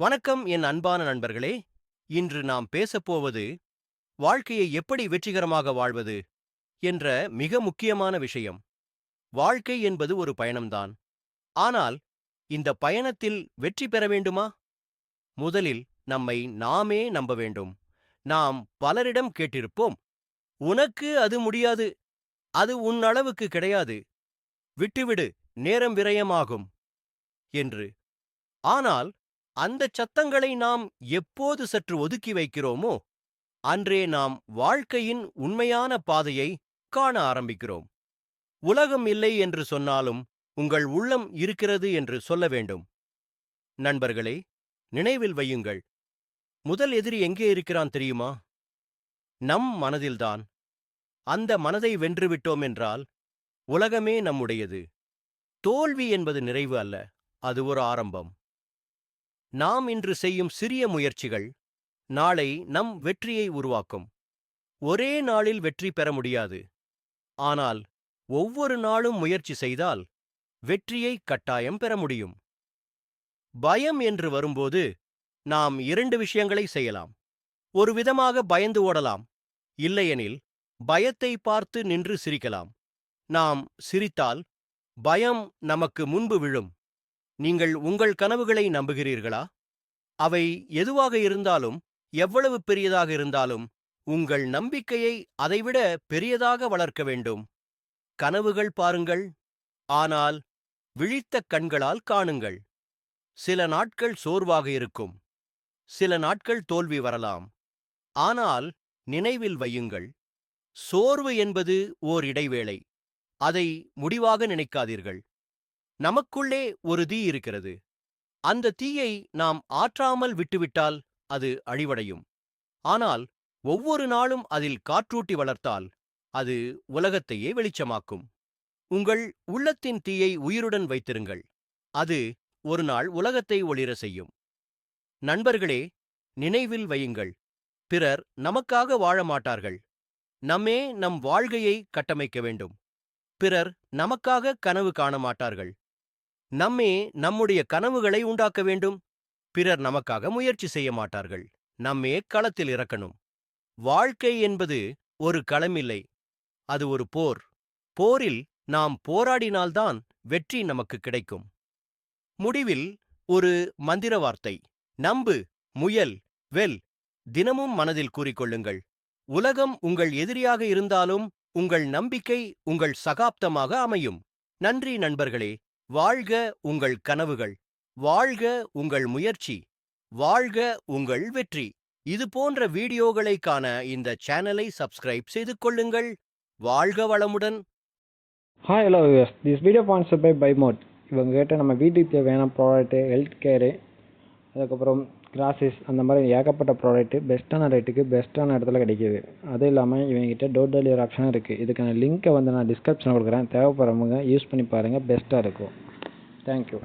வணக்கம் என் அன்பான நண்பர்களே. இன்று நாம் பேசப்போவது வாழ்க்கையை எப்படி வெற்றிகரமாக வாழ்வது? என்ற மிக முக்கியமான விஷயம். வாழ்க்கை என்பது ஒரு பயணம்தான். ஆனால் இந்த பயணத்தில் வெற்றி பெற வேண்டுமா? முதலில் நம்மை நாமே நம்ப வேண்டும். நாம் பலரிடம் கேட்டிருப்போம் உனக்கு அது முடியாது. அது உன் அளவுக்கு கிடையாது. விட்டுவிடு நேரம் விரயமாகும். என்று. ஆனால் அந்தச் சத்தங்களை நாம் எப்போது சற்று ஒதுக்கி வைக்கிறோமோ அன்றே நாம் வாழ்க்கையின் உண்மையான பாதையை காண ஆரம்பிக்கிறோம். உலகம் இல்லை என்று சொன்னாலும் உங்கள் உள்ளம் இருக்கிறது என்று சொல்ல வேண்டும். நண்பர்களே நினைவில் வையுங்கள். முதல் எதிரி எங்கே இருக்கிறான் தெரியுமா? நம் மனதில்தான். அந்த மனதை வென்றுவிட்டோம் என்றால் உலகமே நம்முடையது. தோல்வி என்பது நிறைவு அல்ல அது ஒரு ஆரம்பம். நாம் இன்று செய்யும் சிறிய முயற்சிகள் நாளை நம் வெற்றியை உருவாக்கும். ஒரே நாளில் வெற்றி பெற முடியாது. ஆனால் ஒவ்வொரு நாளும் முயற்சி செய்தால் வெற்றியை கட்டாயம் பெற முடியும். பயம் என்று வரும்போது நாம் இரண்டு விஷயங்களை செய்யலாம். ஒரு விதமாக பயந்து ஓடலாம். இல்லையெனில் பயத்தை பார்த்து நின்று சிரிக்கலாம். நாம் சிரித்தால் பயம் நமக்கு முன்பு விழும். நீங்கள் உங்கள் கனவுகளை நம்புகிறீர்களா? அவை எதுவாக இருந்தாலும் எவ்வளவு பெரியதாக இருந்தாலும் உங்கள் நம்பிக்கையை அதைவிட பெரியதாக வளர்க்க வேண்டும். கனவுகள் பாருங்கள் ஆனால் விழித்த கண்களால் காணுங்கள். சில நாட்கள் சோர்வாக இருக்கும். சில நாட்கள் தோல்வி வரலாம். ஆனால் நினைவில் வையுங்கள். சோர்வு என்பது ஓர் இடைவேளை. அதை முடிவாக நினைக்காதீர்கள். நமக்குள்ளே ஒரு தீ இருக்கிறது. அந்த தீயை நாம் ஆற்றாமல் விட்டுவிட்டால் அது அழிவடையும். ஆனால் ஒவ்வொரு நாளும் அதில் காற்றூட்டி வளர்த்தால் அது உலகத்தையே வெளிச்சமாக்கும். உங்கள் உள்ளத்தின் தீயை உயிருடன் வைத்திருங்கள். அது ஒரு நாள் உலகத்தை ஒளிர செய்யும். நண்பர்களே நினைவில் வையுங்கள். பிறர் நமக்காக வாழ மாட்டார்கள். நம்மே நம் வாழ்கையை கட்டமைக்க வேண்டும். பிறர் நமக்காக கனவு காண மாட்டார்கள். நம்மே நம்முடைய கனவுகளை உண்டாக்க வேண்டும். பிறர் நமக்காக முயற்சி செய்ய மாட்டார்கள். நம்மே களத்தில் இறக்கணும். வாழ்க்கை என்பது ஒரு களமில்லை. அது ஒரு போர். போரில் நாம் போராடினால்தான் வெற்றி நமக்கு கிடைக்கும். முடிவில் ஒரு மந்திர வார்த்தை நம்பு முயல் வெல். தினமும் மனதில் கூறிக்கொள்ளுங்கள். உலகம் உங்கள் எதிரியாக இருந்தாலும் உங்கள் நம்பிக்கை உங்கள் சகாப்தமாக அமையும். நன்றி நண்பர்களே. வாழ்க உங்கள் கனவுகள் வாழ்க உங்கள் முயற்சி வாழ்க உங்கள் வெற்றி. இது போன்ற வீடியோகளை காண இந்த சேனலை சப்ஸ்கிரைப் செய்து கொள்ளுங்கள். வாழ்க வளமுடன். Hi hello views this video sponsor by பைமோட் இவங்க கேட்ட நம்ம வீட்டுக்கு தேவையான ப்ராடக்ட்டு ஹெல்த் கேரு அதுக்கப்புறம் கிராசஸ் அந்த மாதிரி ஏகப்பட்ட ப்ராடக்ட்டு பெஸ்ட்டான ரேட்டுக்கு பெஸ்ட்டான இடத்துல கிடைக்கிது. அதுவும் இல்லாமல் இவங்ககிட்ட டோர் டெலிவரி ஆப்ஷனும் இருக்குது இதுக்கான லிங்க்கை வந்து நான் டிஸ்கிரிப்ஷனில் கொடுக்குறேன். தேவைப்படுறவங்க யூஸ் பண்ணி பாருங்கள் பெஸ்ட்டாக இருக்கும். தேங்க்யூ